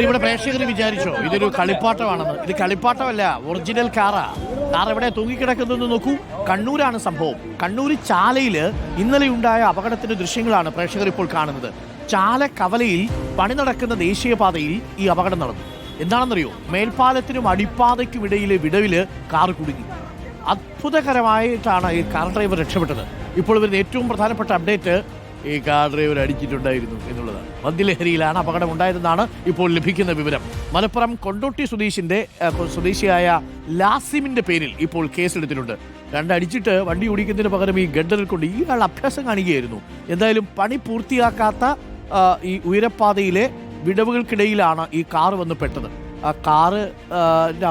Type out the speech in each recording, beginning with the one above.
ഇവിടെ പ്രേക്ഷകർ വിചാരിച്ചോ ഇതൊരു കളിപ്പാട്ടമാണെന്ന്. ഇത് കളിപ്പാട്ടമല്ല ഒറിജിനൽ കാറാ കാർ എവിടെ തൂങ്ങിക്കിടക്കുന്നതെന്ന് നോക്കൂ. കണ്ണൂരാണ് സംഭവം. കണ്ണൂർ ചാലയിൽ ഇന്നലെ ഉണ്ടായ അപകടത്തിന്റെ ദൃശ്യങ്ങളാണ് പ്രേക്ഷകർ ഇപ്പോൾ കാണുന്നത്. ചാല കവലയിൽ പണി നടക്കുന്ന ദേശീയപാതയിൽ ഈ അപകടം നടന്നു. എന്താണെന്നറിയോ? മേൽപ്പാലത്തിനും അടിപ്പാതയ്ക്കും ഇടയിലെ വിടവിൽ കാർ കുടുങ്ങി. അത്ഭുതകരമായിട്ടാണ് ഈ കാർ ഡ്രൈവർ രക്ഷപ്പെട്ടത്. ഇപ്പോൾ വരുന്ന ഏറ്റവും പ്രധാനപ്പെട്ട അപ്ഡേറ്റ് ഈ കാർ ഡ്രൈവർ അടിച്ചിട്ടുണ്ടായിരുന്നു എന്നുള്ളതാണ്. മദ്യലഹരിയിലാണ് അപകടം ഉണ്ടായതെന്നാണ് ഇപ്പോൾ ലഭിക്കുന്ന വിവരം. മലപ്പുറം കൊണ്ടോട്ടി സ്വദേശിന്റെ സ്വദേശിയായ ലാസിമിന്റെ പേരിൽ ഇപ്പോൾ കേസെടുത്തിട്ടുണ്ട്. രണ്ടടിച്ചിട്ട് വണ്ടി ഓടിക്കുന്നതിന് പകരം ഈ ഗഡറിൽ കൊണ്ട് ഈ ആൾ അഭ്യാസം കാണുകയായിരുന്നു എന്തായാലും പണി പൂർത്തിയാക്കാത്ത ഈ ഉയരപ്പാതയിലെ വിടവുകൾക്കിടയിലാണ് ഈ കാർ വന്ന് പെട്ടത്. ആ കാറ്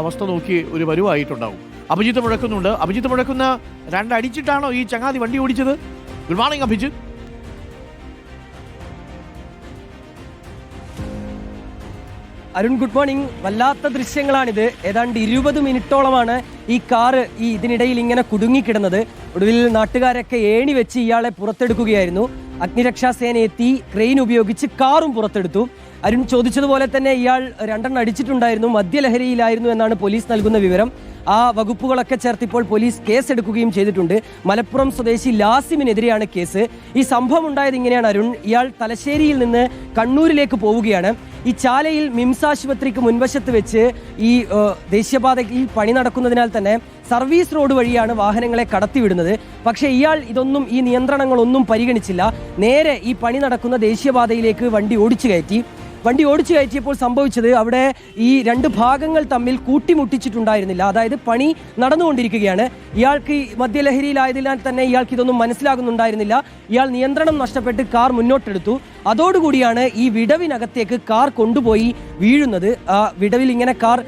അവസ്ഥ നോക്കി ഒരു വരുവായിട്ടുണ്ടാവും. അഭിജിത്ത് മുഴക്കുന്നുണ്ട്. അഭിജിത്ത് മുഴക്കുന്ന രണ്ടടിച്ചിട്ടാണോ ഈ ചങ്ങാതി വണ്ടി ഓടിച്ചത്? Good morning Abhijith. Arun good morning വല്ലാത്ത ദൃശ്യങ്ങളാണിത്. ഏതാണ്ട് ഇരുപത് മിനിറ്റോളമാണ് ഈ കാറ് ഈ ഇതിനിടയിൽ ഇങ്ങനെ കുടുങ്ങിക്കിടന്നത്. ഒടുവിൽ നാട്ടുകാരൊക്കെ ഏണി വെച്ച് ഇയാളെ പുറത്തെടുക്കുകയായിരുന്നു. അഗ്നിരക്ഷാസേന എത്തി ക്രെയിൻ ഉപയോഗിച്ച് കാറും പുറത്തെടുത്തു. അരുൺ ചോദിച്ചതുപോലെ തന്നെ ഇയാൾ രണ്ടെണ്ണം അടിച്ചിട്ടുണ്ടായിരുന്നു. മദ്യലഹരിയിലായിരുന്നു എന്നാണ് പോലീസ് നൽകുന്ന വിവരം. ആ വകുപ്പുകളൊക്കെ ചേർത്ത് ഇപ്പോൾ പോലീസ് കേസെടുക്കുകയും ചെയ്തിട്ടുണ്ട്. മലപ്പുറം സ്വദേശി ലാസിമിനെതിരെയാണ് കേസ്. ഈ സംഭവം ഉണ്ടായത് ഇങ്ങനെയാണ് അരുൺ. ഇയാൾ തലശ്ശേരിയിൽ നിന്ന് കണ്ണൂരിലേക്ക് പോവുകയാണ്. ഈ ചാലയിൽ മിംസ് ആശുപത്രിക്ക് മുൻവശത്ത് വെച്ച് ഈ ദേശീയപാതയിൽ പണി നടക്കുന്നതിനാൽ തന്നെ സർവീസ് റോഡ് വഴിയാണ് വാഹനങ്ങളെ കടത്തിവിടുന്നത്. പക്ഷേ ഇയാൾ ഇതൊന്നും ഈ നിയന്ത്രണങ്ങളൊന്നും പരിഗണിച്ചില്ല. നേരെ ഈ പണി നടക്കുന്ന ദേശീയപാതയിലേക്ക് വണ്ടി ഓടിച്ചു കയറ്റി. വണ്ടി ഓടിച്ചു കയറ്റിയപ്പോൾ സംഭവിച്ചത് അവിടെ ഈ രണ്ട് ഭാഗങ്ങൾ തമ്മിൽ കൂട്ടിമുട്ടിച്ചിട്ടുണ്ടായിരുന്നില്ല. അതായത് പണി നടന്നുകൊണ്ടിരിക്കുകയാണ്. ഇയാൾക്ക് മദ്യലഹരിയിലായതിനാൽ തന്നെ ഇയാൾക്ക് ഇതൊന്നും മനസ്സിലാകുന്നുണ്ടായിരുന്നില്ല. ഇയാൾ നിയന്ത്രണം നഷ്ടപ്പെട്ട് കാർ മുന്നോട്ടെടുത്തു. അതോടുകൂടിയാണ് ഈ വിടവിനകത്തേക്ക് കാർ കൊണ്ടുപോയി വീഴുന്നത്. ആ വിടവിൽ ഇങ്ങനെ കാർ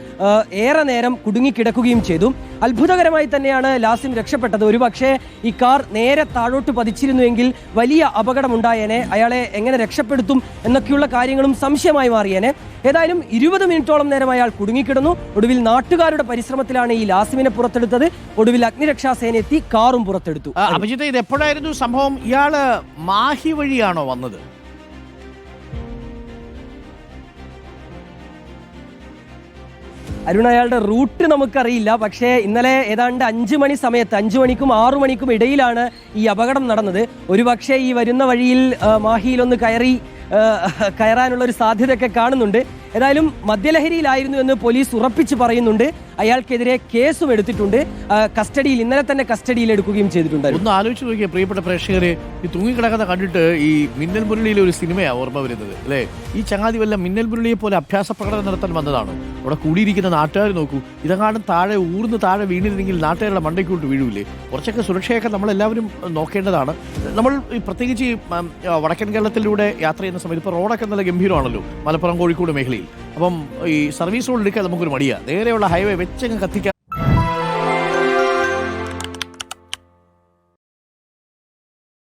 ഏറെ നേരം കുടുങ്ങിക്കിടക്കുകയും ചെയ്തു. അത്ഭുതകരമായി തന്നെയാണ് ലാസിം രക്ഷപ്പെട്ടത്. ഒരുപക്ഷെ ഈ കാർ നേരെ താഴോട്ട് പതിച്ചിരുന്നുവെങ്കിൽ വലിയ അപകടമുണ്ടായേനെ. അയാളെ എങ്ങനെ രക്ഷപ്പെടുത്തും എന്നൊക്കെയുള്ള കാര്യങ്ങളും സംശയമായി മാറിയേനെ. ഏതായാലും ഇരുപത് മിനിറ്റോളം നേരം അയാൾ കുടുങ്ങിക്കിടന്നു. ഒടുവിൽ നാട്ടുകാരുടെ പരിശ്രമത്തിലാണ് ഈ ലാസിമിനെ പുറത്തെടുത്തത്. ഒടുവിൽ അഗ്നിരക്ഷാസേന എത്തി കാറും പുറത്തെടുത്തു. അഭിജിത്ത് ഇത് എപ്പോഴായിരുന്നു സംഭവം? ഇയാൾ മാഹി വഴിയാണോ വന്നത്? അരുൺ അയാളുടെ റൂട്ട് നമുക്കറിയില്ല. പക്ഷേ ഇന്നലെ ഏതാണ്ട് അഞ്ച് മണി സമയത്ത് അഞ്ചു മണിക്കും ആറു മണിക്കും ഇടയിലാണ് ഈ അപകടം നടന്നത്. ഒരുപക്ഷെ ഈ വരുന്ന വഴിയിൽ മാഹിയിലൊന്ന് കയറി കയറാനുള്ള ഒരു സാധ്യതയൊക്കെ കാണുന്നുണ്ട്. ഏതായാലും മദ്യലഹരിയിലായിരുന്നു എന്ന് പോലീസ് ഉറപ്പിച്ച് പറയുന്നുണ്ട്. അയാൾക്കെതിരെ കേസും എടുത്തിട്ടുണ്ട് കസ്റ്റഡിയിൽ ഇന്നലെ തന്നെ കസ്റ്റഡിയിൽ എടുക്കുകയും ചെയ്തിട്ടുണ്ട് ഒന്ന് ആലോചിച്ച് നോക്കിയ പ്രിയപ്പെട്ട പ്രേക്ഷകരെ ഈ തൂങ്ങിക്കിടക്കുന്ന കണ്ടിട്ട് ഈ മിന്നൽ മുരളിയിലെ ഒരു സിനിമയാണ് ഓർമ്മ വരുന്നത് അല്ലേ? ഈ ചങ്ങാതി വല്ല മിന്നൽ മുരളിയെ പോലെ അഭ്യാസ പ്രകടനം നടത്താൻ വന്നതാണ്? അവിടെ കൂടിയിരിക്കുന്ന നാട്ടുകാർ നോക്കൂ ഇതെങ്ങാണ്ടും താഴെ ഊർന്ന് താഴെ വീണിരുന്നെങ്കിൽ നാട്ടുകാരുടെ മണ്ടയ്ക്കോട്ട് വീഴൂലേ? കുറച്ചൊക്കെ സുരക്ഷയൊക്കെ നമ്മളെല്ലാവരും നോക്കേണ്ടതാണ്. നമ്മൾ പ്രത്യേകിച്ച് ഈ വടക്കൻ കേരളത്തിലൂടെ യാത്ര ചെയ്യുന്ന സമയത്ത് ഇപ്പോൾ റോഡൊക്കെ നല്ല ഗംഭീരമാണല്ലോ മലപ്പുറം കോഴിക്കോട് മേഖലയിൽ. അപ്പം ഈ സർവീസ് റോഡ് എടുക്കാൻ നമുക്കൊരു മടിയാണ് നേരെയുള്ള ഹൈവേ വെച്ചങ്ങ് കത്തിക്കാൻ